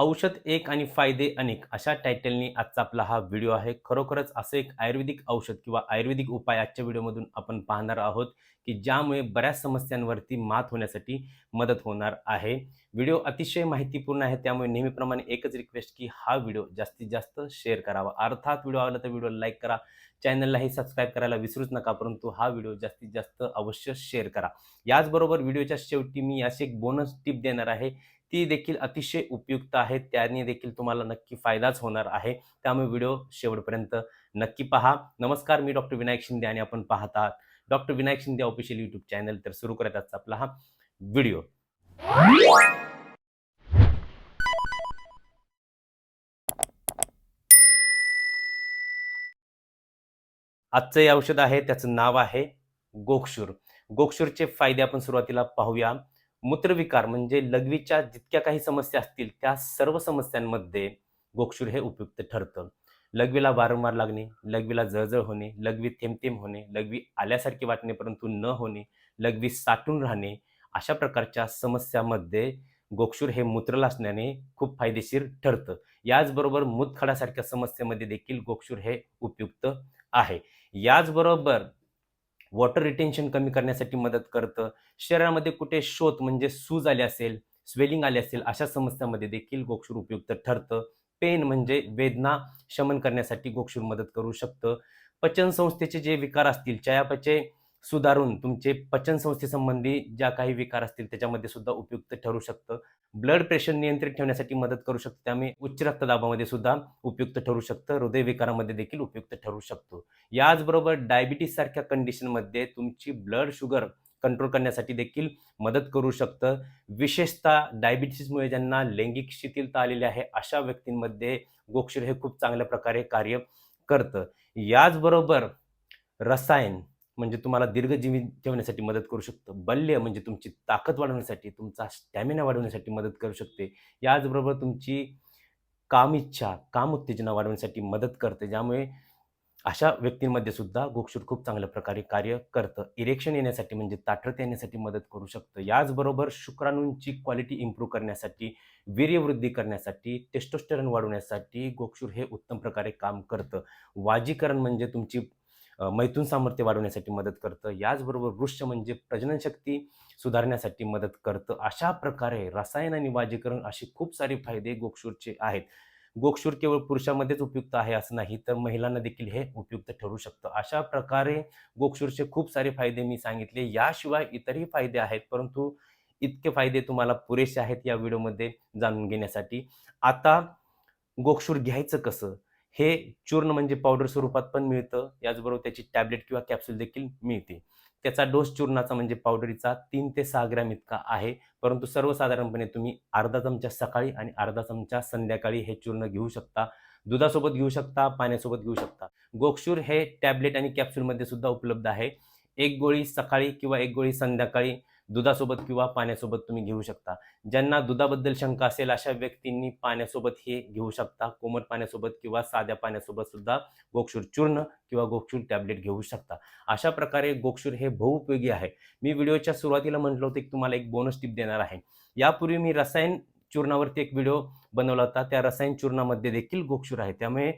औषध एक आणि फायदे अनेक अशा टायटलनी आजचा आपला हा व्हिडिओ आहे. खरोखरच असं एक आयुर्वेदिक औषध किंवा आयुर्वेदिक उपाय आजच्या व्हिडिओमधून आपण पाहणार आहोत की ज्यामुळे बऱ्याच समस्यांवरती मात होण्यासाठी मदत होणार आहे. व्हिडिओ अतिशय माहितीपूर्ण आहे. त्यामुळे नेहमीप्रमाणे एकच रिक्वेस्ट की हा व्हिडिओ जास्तीत जास्त शेअर करावा. अर्थात व्हिडिओ आवडला तर व्हिडिओ लाईक करा. चॅनललाही सबस्क्राईब करायला विसरूच नका परंतु हा व्हिडिओ जास्तीत जास्त अवश्य शेअर करा. याचबरोबर व्हिडिओच्या शेवटी मी अशी एक बोनस टिप देणार आहे ती देखील अतिशय उपयुक्त आहे. त्याने देखील तुम्हाला नक्की फायदाच होणार आहे. त्यामुळे व्हिडिओ शेवटपर्यंत नक्की पहा. नमस्कार मी डॉक्टर विनायक शिंदे आणि आपण पाहत आहात doctor Vinayak Shinde official YouTube channel. तर सुरू करत आजचा आपला हा व्हिडिओ. आजचं हे औषध आहे त्याचं नाव आहे गोक्षूर. गोक्षूरचे फायदे आपण सुरुवातीला पाहूया. मूत्रविकार म्हणजे लघवीच्या जितक्या काही समस्या असतील त्या सर्व समस्यांमध्ये गोक्षूर हे उपयुक्त ठरतं. लघवीला वारंवार लागणे लघवीला जळजळ होणे लघवी थेंबथेंब होणे लघवी आल्यासारखे वाटणे परंतु न होणे लघवी साठून राहणे अशा प्रकारच्या समस्यामध्ये गोक्षूर हे मूत्र असण्याने खूप फायदेशीर ठरतं. याचबरोबर मूतखडासारख्या समस्येमध्ये देखील गोक्षूर हे उपयुक्त आहे. याचबरोबर वॉटर रिटेन्शन कमी करण्यासाठी मदत करतं. शरीरामध्ये कुठे शोध म्हणजे सूज आले असेल स्वेलिंग आले असेल अशा समस्यांमध्ये देखील गोक्षूर उपयुक्त ठरतं. पेन म्हणजे वेदना शमन करण्यासाठी गोक्षूर मदत करू शकतं. पचन संस्थेचे जे विकार असतील चयापचय सुधारून तुमचे पचन संस्थेसंबंधी ज्या काही विकार असतील त्याच्यामध्ये सुद्धा उपयुक्त ठरू शकतं. ब्लड प्रेशर नियंत्रित ठेवण्यासाठी मदत करू शकतं. त्यामुळे उच्च रक्तदाबामध्ये सुद्धा उपयुक्त ठरू शकतं. हृदयविकारामध्ये देखील उपयुक्त ठरू शकतो. याचबरोबर डायबिटीस सारख्या कंडिशनमध्ये तुमची ब्लड शुगर कंट्रोल करण्यासाठी देखील मदत करू शकतं. विशेषतः डायबिटीसमुळे ज्यांना लैंगिक शिथिलता आलेली आहे अशा व्यक्तींमध्ये गोक्षीर हे खूप चांगल्या प्रकारे कार्य करतं. याचबरोबर रसायन म्हणजे तुम्हाला दीर्घजीवी ठेवण्यासाठी मदत करू शकतं. बल्य म्हणजे तुमची ताकद वाढवण्यासाठी तुमचा स्टॅमिना वाढवण्यासाठी मदत करू शकते. याचबरोबर तुमची काम इच्छा काम उत्तेजना वाढवण्यासाठी मदत करते. ज्यामुळे अशा व्यक्तींमध्ये सुद्धा गोक्षूर खूप चांगल्या प्रकारे कार्य करतं. इरेक्शन येण्यासाठी म्हणजे ताठरता येण्यासाठी मदत करू शकतं. याचबरोबर शुक्राणूंची क्वालिटी इम्प्रूव्ह करण्यासाठी वीर्यवृद्धी करण्यासाठी टेस्टोस्टेरन वाढवण्यासाठी गोक्षूर हे उत्तम प्रकारे काम करतं. वाजीकरण म्हणजे तुमची मैथून सामर्थ्य वाढवण्यासाठी मदत करतं. याचबरोबर वृक्ष म्हणजे प्रजननशक्ती सुधारण्यासाठी मदत करतं. अशा प्रकारे रसायन आणि वाजीकरण असे खूप सारे फायदे गोक्षूरचे आहेत. गोक्षूर केवळ पुरुषामध्येच उपयुक्त आहे असं नाही तर महिलांना देखील हे उपयुक्त ठरू शकतं. अशा प्रकारे गोक्षूरचे खूप सारे फायदे मी सांगितले. याशिवाय इतरही फायदे आहेत परंतु इतके फायदे तुम्हाला पुरेसे आहेत या व्हिडिओमध्ये जाणून घेण्यासाठी. आता गोक्षूर घ्यायचं कसं? हे चूर्ण म्हणजे पावडर स्वरूपात पण मिळतं. याचबरोबर त्याची टॅबलेट किंवा कॅप्सूल देखील मिळते. त्याचा डोस चूर्णाचा म्हणजे पावडरीचा तीन ते सहा ग्रॅम इतका आहे. परंतु सर्वसाधारणपणे तुम्ही अर्धा चमचा सकाळी आणि अर्धा चमचा संध्याकाळी हे चूर्ण घेऊ शकता. दुधासोबत घेऊ शकता पाण्यासोबत घेऊ शकता. गोक्षूर हे टॅबलेट आणि कॅप्सूलमध्ये सुद्धा उपलब्ध आहे. एक गोळी सकाळी किंवा एक गोळी संध्याकाळी दुधासोबत किंवा पाण्यासोबत तुम्ही घेऊ शकता. ज्यांना दुधाबद्दल शंका असेल अशा व्यक्तींनी पाण्यासोबत हे घेऊ शकता. कोमट पाण्यासोबत किंवा साध्या पाण्यासोबत सुद्धा गोक्षूर चूर्ण किंवा गोक्षूर टॅबलेट घेऊ शकता. अशा प्रकारे गोक्षूर हे बहुउपयोगी आहे. मी व्हिडिओच्या सुरुवातीला म्हटलं होतं की तुम्हाला एक बोनस टिप देणार आहे. यापूर्वी मी रसायन चूर्णावरती एक व्हिडिओ बनवला होता. त्या रसायन चूर्णामध्ये देखील गोक्षूर आहे. त्यामुळे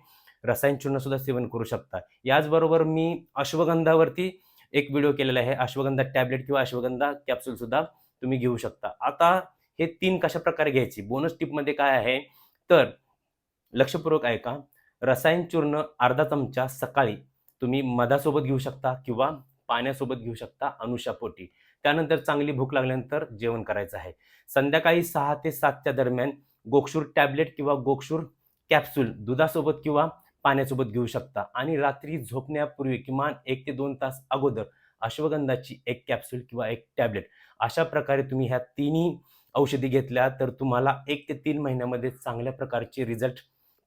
रसायन चूर्ण सुद्धा सेवन करू शकता. याचबरोबर मी अश्वगंधावरती एक व्हिडिओ केलेला आहे अश्वगंधा टॅबलेट किंवा अश्वगंधा कॅप्सूल सुद्धा तुम्ही घेऊ शकता. आता हे तीन कशा प्रकारे घ्यायची? बोनस टिपमध्ये काय आहे? तर लक्षपूर्वक ऐका. रसायन चूर्ण अर्धा चमचा सकाळी तुम्ही मधासोबत घेऊ शकता किंवा पाण्यासोबत घेऊ शकता अनुषापोटी त्यानंतर चांगली भूक लागल्यानंतर जेवण करायचं आहे. संध्याकाळी सहा ते सातच्या दरम्यान गोक्षूर टॅबलेट किंवा गोक्षूर कॅप्सूल दुधासोबत किंवा पाण्यासोबत घेऊ शकता. आणि रात्री झोपण्यापूर्वी किमान एक ते दोन तास अगोदर अश्वगंधाची एक कॅप्सूल किंवा एक टॅबलेट अशा प्रकारे तुम्ही ह्या तिन्ही औषधी घेतल्या तर तुम्हाला एक ते तीन महिन्यामध्ये चांगल्या प्रकारचे रिझल्ट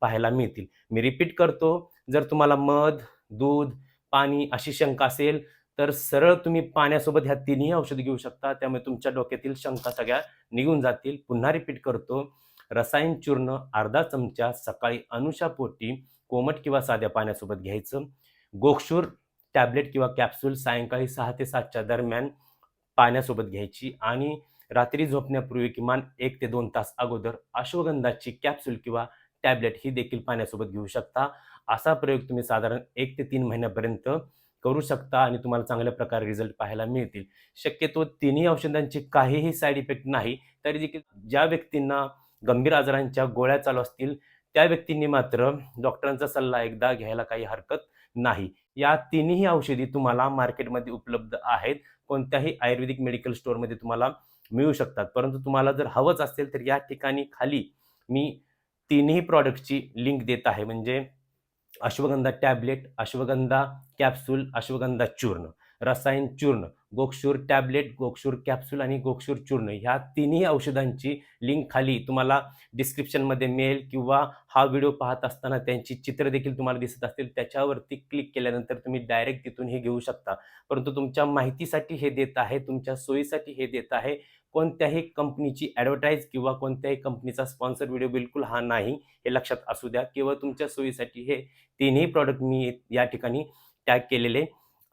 पाहायला मिळतील. मी रिपीट करतो जर तुम्हाला मध दूध पाणी अशी शंका असेल तर सरळ तुम्ही पाण्यासोबत ह्या तिन्ही औषधी घेऊ शकता. त्यामुळे तुमच्या डोक्यातील शंका सगळ्या निघून जातील. पुन्हा रिपीट करतो. रसायन चूर्ण अर्धा चमचा सकाळी अनुषापोटी कोमट किंवा साध्या पाण्यासोबत घ्यायचं. गोक्षूर टॅबलेट किंवा कॅप्सूल सायंकाळी सहा ते सातच्या दरम्यान पाण्यासोबत घ्यायची आणि रात्री झोपण्यापूर्वी किमान एक ते दोन तास अगोदर अश्वगंधाची कॅप्सूल किंवा टॅबलेट ही देखील पाण्यासोबत घेऊ शकता. असा प्रयोग तुम्ही साधारण एक ते तीन महिन्यापर्यंत करू शकता आणि तुम्हाला चांगल्या प्रकारे रिझल्ट पाहायला मिळतील. शक्यतो तिन्ही औषधांचे काहीही साईड इफेक्ट नाही तरी देखील ज्या व्यक्तींना गंभीर आजारांच्या गोळ्या चालू असतील त्या व्यक्तींनी मात्र डॉक्टरांचा सल्ला एकदा घ्यायला काही हरकत नाही. या तिन्ही औषधी तुम्हाला मार्केटमध्ये उपलब्ध आहेत. कोणत्याही आयुर्वेदिक मेडिकल स्टोअरमध्ये तुम्हाला मिळू शकतात. परंतु तुम्हाला जर हवंच असेल तर या ठिकाणी खाली मी तिन्ही प्रॉडक्टची लिंक देत आहे. म्हणजे अश्वगंधा टॅबलेट अश्वगंधा कॅप्सूल अश्वगंधा चूर्ण. रसायन चूर्ण गोक्षूर टॅबलेट गोक्षूर कॅप्सूल आणि गोक्षूर चूर्ण ह्या तिन्ही औषधांची लिंक खाली तुम्हाला डिस्क्रिप्शनमध्ये मिळेल किंवा हा व्हिडिओ पाहत असताना त्यांची चित्र देखील तुम्हाला दिसत असतील. त्याच्यावरती क्लिक केल्यानंतर तुम्ही डायरेक्ट तिथून हे घेऊ शकता. परंतु तुमच्या माहितीसाठी हे देत आहे तुमच्या सोयीसाठी हे देत आहे. कोणत्याही कंपनीची ॲडव्हर्टाईज किंवा कोणत्याही कंपनीचा स्पॉन्सर व्हिडिओ बिलकुल हा नाही हे लक्षात असू द्या. केवळ तुमच्या सोयीसाठी हे तिन्ही प्रॉडक्ट मी या ठिकाणी टॅग केलेले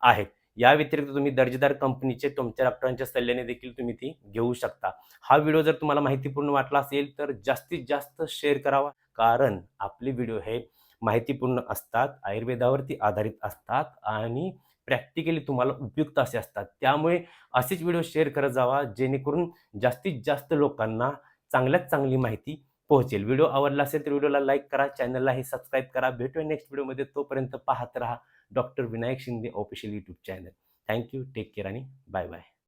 आहेत. या व्यतिरिक्त तुम्ही दर्जेदार कंपनीचे तुमच्या डॉक्टरांच्या सल्ल्याने देखील तुम्ही ती घेऊ शकता. हा व्हिडिओ जर तुम्हाला माहितीपूर्ण वाटला असेल तर जास्तीत जास्त शेअर करावा. कारण आपले व्हिडिओ हे माहितीपूर्ण असतात आयुर्वेदावरती आधारित असतात आणि प्रॅक्टिकली तुम्हाला उपयुक्त असे असतात. त्यामुळे असेच व्हिडिओ शेअर करत जावा जेणेकरून जास्तीत जास्त लोकांना चांगल्यात चांगली माहिती पोहोचेल. व्हिडिओ आवडला असेल तर व्हिडिओला लाईक करा चॅनललाही सबस्क्राईब करा. भेटूया नेक्स्ट व्हिडिओमध्ये. तोपर्यंत पाहत राहा. Doctor Vinayak Shinde official YouTube channel. Thank you take care आणि बाय बाय.